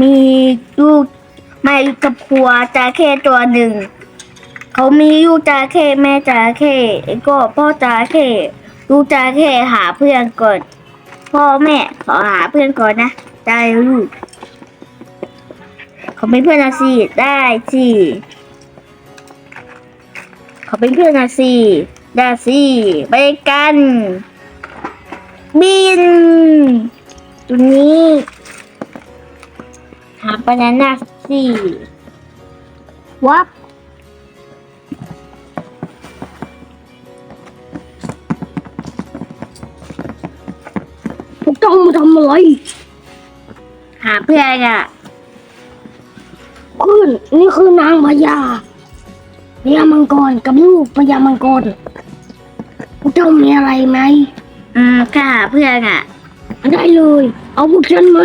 มีลูกมาอยู่กับผัวจระเข้ตัวหนึ่ง เขามีลูกจระเข้แม่จระเข้แล้วก็พ่อจระเข้ลูกจระเข้หาเพื่อนก่อน พ่อแม่ขอหาเพื่อนก่อนนะได้ลูกเขาเป็นเพื่อนนะสิได้สิเขาเป็นเพื่อนนะสิได้สิไปกัน บิน ตัวนี้ บานาน่าสิวับพวกเจ้ามาทำอะไรหาเพื่อนอะเพื่อนนี่คือนางพญาพญามังกรกับลูกพญามังกรพวกเจ้ามีอะไรไหมอืมก็หาเพื่อนอะ ได้เลย เอาพวกฉันไหม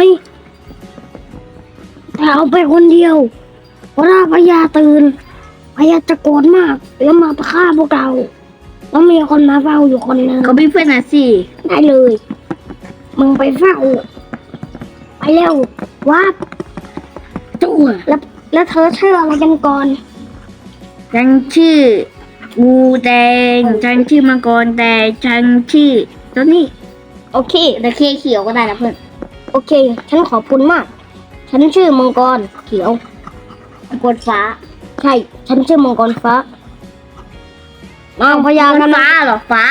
แต่เอาไปคนเดียวเพราะถ้าพญาตื่นพญาจะโกรธมาก แล้วมาฆ่าพวกเราแล้วมีคนมาเฝ้าอยู่คนหนึ่งเขาเป็นเพื่อนนะสิได้เลย มึงไปเฝ้าไปเร็วว่าจั่วแล้วแล้วเธอชื่ออะไรกันก่อนฉันชื่องูแดงฉันชื่อมังกรแดงฉันชื่อตัวนี้ โอเคตะเคเขียวก็ได้นะเพื่อน โอเค ฉันขอบคุณมาก ฉันชื่อมังกรเขียวมังกรฟ้า ใช่ ฉันชื่อมังกรฟ้า นางพญามังกกันรฟ้าเหรอฟ้า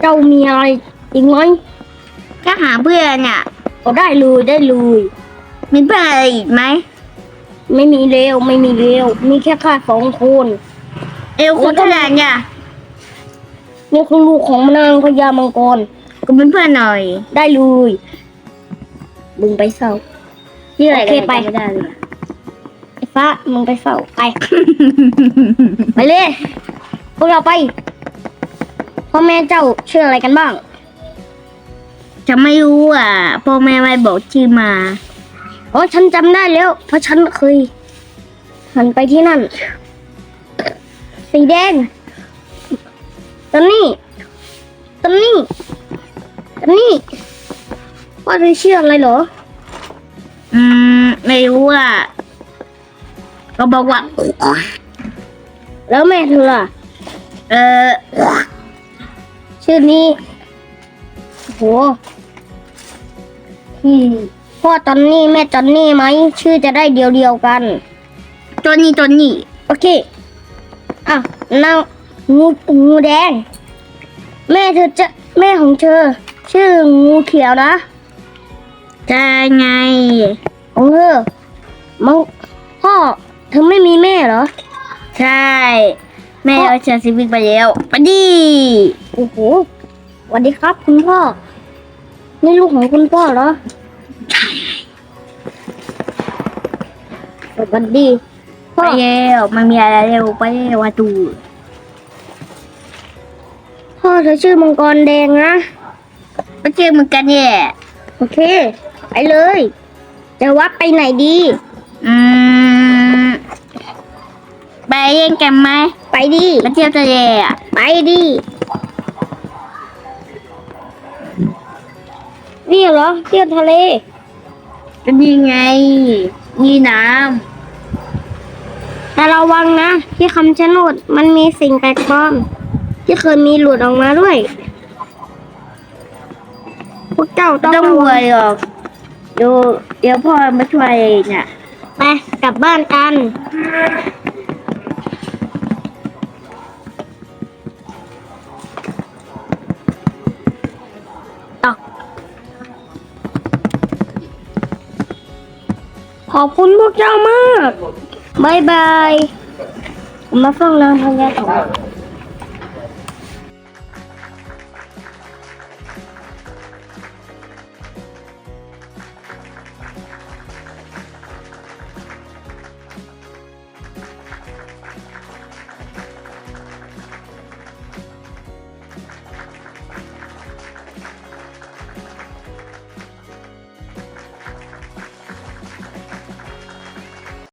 เจ้ามีอะไรอีกไหมก็หาเพื่อนอะก็ได้เลยได้เลย มีเพื่อนอะไรอีกไหม ไม่มีเลวไม่มีเลวมีแค่ข้าสองคน เอวคุณเท่าไหร่เนี่ยนี่คือลูกของนางพญามังกร ก็เป็นเพื่อนหน่อย ได้เลยมึงไปเฝ้าที่อะไรโอเคไปไม่ได้เลยไอ้ฟ้ามึงไปเฝ้าไป ไปเลยพวกเราไปพ่อแม่เจ้าชื่ออะไรกันบ้าง จะไม่รู้อะพ่อแม่ไม่บอกชื่อมาอ๋อฉันจำได้แล้ว เพราะฉันเคยหันไปที่นั่น สีแดงตอนนี้ตอนนี้ ตอนนี้ว่าเธอชื่ออะไรเหรอ อืม ไม่รู้อะก็บอกว่า แล้วแม่เธอล่ะ เออ ชื่อนี้โหอืมพ่อจอนนี่แม่จอนนี่ไหม ชื่อจะได้เดียวเดียวๆกันตัวนี้ตัวนี้โอเค อะนางงูงูแดง แม่เธอจะแม่ของเธอ ชื่องูเขียวนะจะไงของเธอมังพ่อเธอไม่มีแม่เหรอ ใช่ แม่เอาเชียร์ซีวิกไปแล้วไปดิโอ้โหสวัสดีครับคุณพ่อ นี่ลูกของคุณพ่อเหรอสวัสดีไปพ่อแล้วมันมีอะไรเร็วไปแล้วว่าตูพ่อเธอชื่อมังกรแดงนะ ไปเจอเหมือนกันเนี่ยโอเค ไปเลย จะวัดไปไหนดี อืม ไปเล่นกันไหมไปดิไปเที่ยวทะเลอะไปดินี่เหรอเที่ยวทะเลก็นี่ไงนี่น้แต่ระวังนะ ที่คำชะโนดมันมีสิ่งแปลกปลอม ที่เคยมีหลุดออกมาด้วยพวก เจ้าำต้องต้องระห่วัวงยหรอกเดี๋ยวเดี๋ยวพ่อมาช่วยเนี่ยไปกลับบ้านกันต่อขอบคุณพวกเจ้ามากบายบาย ผมมาฟังนางพญาต่อ